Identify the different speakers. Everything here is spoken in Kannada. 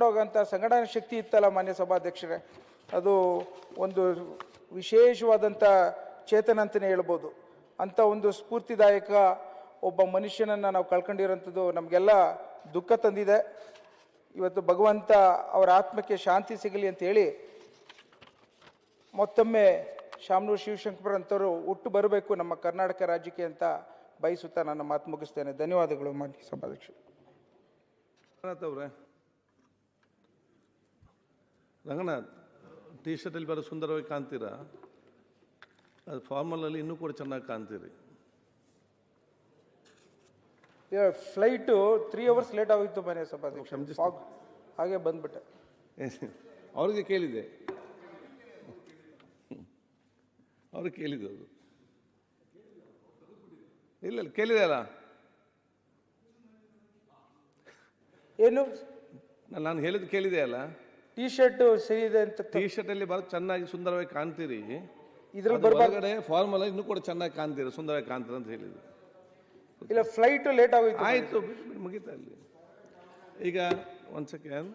Speaker 1: ಹೋಗೋಂಥ ಸಂಘಟನಾ ಶಕ್ತಿ ಇತ್ತಲ್ಲ ಮಾನ್ಯ ಸಭಾಧ್ಯಕ್ಷರೇ. ಅದು ಒಂದು ವಿಶೇಷವಾದಂಥ ಚೇತನ ಅಂತಲೇ ಹೇಳ್ಬೋದು. ಅಂಥ ಒಂದು ಸ್ಫೂರ್ತಿದಾಯಕ ಒಬ್ಬ ಮನುಷ್ಯನನ್ನು ನಾವು ಕಳ್ಕೊಂಡಿರೋಂಥದ್ದು ನಮಗೆಲ್ಲ ದುಃಖ ತಂದಿದೆ. ಇವತ್ತು ಭಗವಂತ ಅವರ ಆತ್ಮಕ್ಕೆ ಶಾಂತಿ ಸಿಗಲಿ ಅಂತ ಹೇಳಿ ಮತ್ತೊಮ್ಮೆ ಶಾಮನೂರು ಶಿವಶಂಕರ್ ಅಂತವರು ಹುಟ್ಟು ಬರಬೇಕು ನಮ್ಮ ಕರ್ನಾಟಕ ರಾಜ್ಯಕ್ಕೆ ಅಂತ ಬಯಸುತ್ತಾ ನನ್ನ ಮಾತು ಮುಗಿಸ್ತೇನೆ. ಧನ್ಯವಾದಗಳು ಮಾನ್ಯ ಸಭಾಧ್ಯಕ್ಷರು.
Speaker 2: ರಂಗನಾಥ್ ಟಿ ಶರ್ಟಲ್ಲಿ ಬರೋ ಸುಂದರವಾಗಿ ಕಾಣ್ತೀರಾ? ಅದು ಫಾರ್ಮಲಲ್ಲಿ ಇನ್ನೂ ಕೂಡ ಚೆನ್ನಾಗಿ ಕಾಣ್ತೀರಿ.
Speaker 1: ಫ್ಲೈಟು ತ್ರೀ ಅವರ್ಸ್ ಲೇಟ್ ಆಗೋಯ್ತು ಮನೆ ಸ್ವಲ್ಪ ಹಾಗೆ ಬಂದ್ಬಿಟ್ಟೆ.
Speaker 2: ಅವ್ರಿಗೆ ಕೇಳಿದೆ ಅವ್ರಿಗೆ ಕೇಳಿದೆ ಅದು. ಇಲ್ಲ ಇಲ್ಲ ಕೇಳಿದೆ ಅಲ್ಲ.
Speaker 1: ಏನು?
Speaker 2: ನಾನು ಹೇಳಿದ್ದು ಕೇಳಿದೆ ಅಲ್ಲ.
Speaker 1: ಟೀ ಶರ್ಟ್ ಸರಿ ಇದೆ ಅಂತ
Speaker 2: ಟೀ ಶರ್ಟಲ್ಲಿ ಬರೋ ಚೆನ್ನಾಗಿ ಸುಂದರವಾಗಿ ಕಾಣ್ತೀರಿ. ಇದ್ರ
Speaker 1: ಬರ್ಬಾರ್ದು.
Speaker 2: ಒಳಗಡೆ ಫಾರ್ಮಲ್ ಇನ್ನೂ ಕೂಡ ಚೆನ್ನಾಗಿ ಕಾಣ್ತೀರಿ ಸುಂದರವಾಗಿ ಕಾಣ್ತೀರ ಅಂತ ಹೇಳಿದ್ರು.
Speaker 1: ಇಲ್ಲ ಫ್ಲೈಟ್ ಲೇಟ್ ಆಗೋಯ್ತು.
Speaker 2: ಆಯ್ತು ಮುಗಿತಾ ಅಲ್ಲಿ ಈಗ ಒಂದು ಸೆಕೆಂಡ್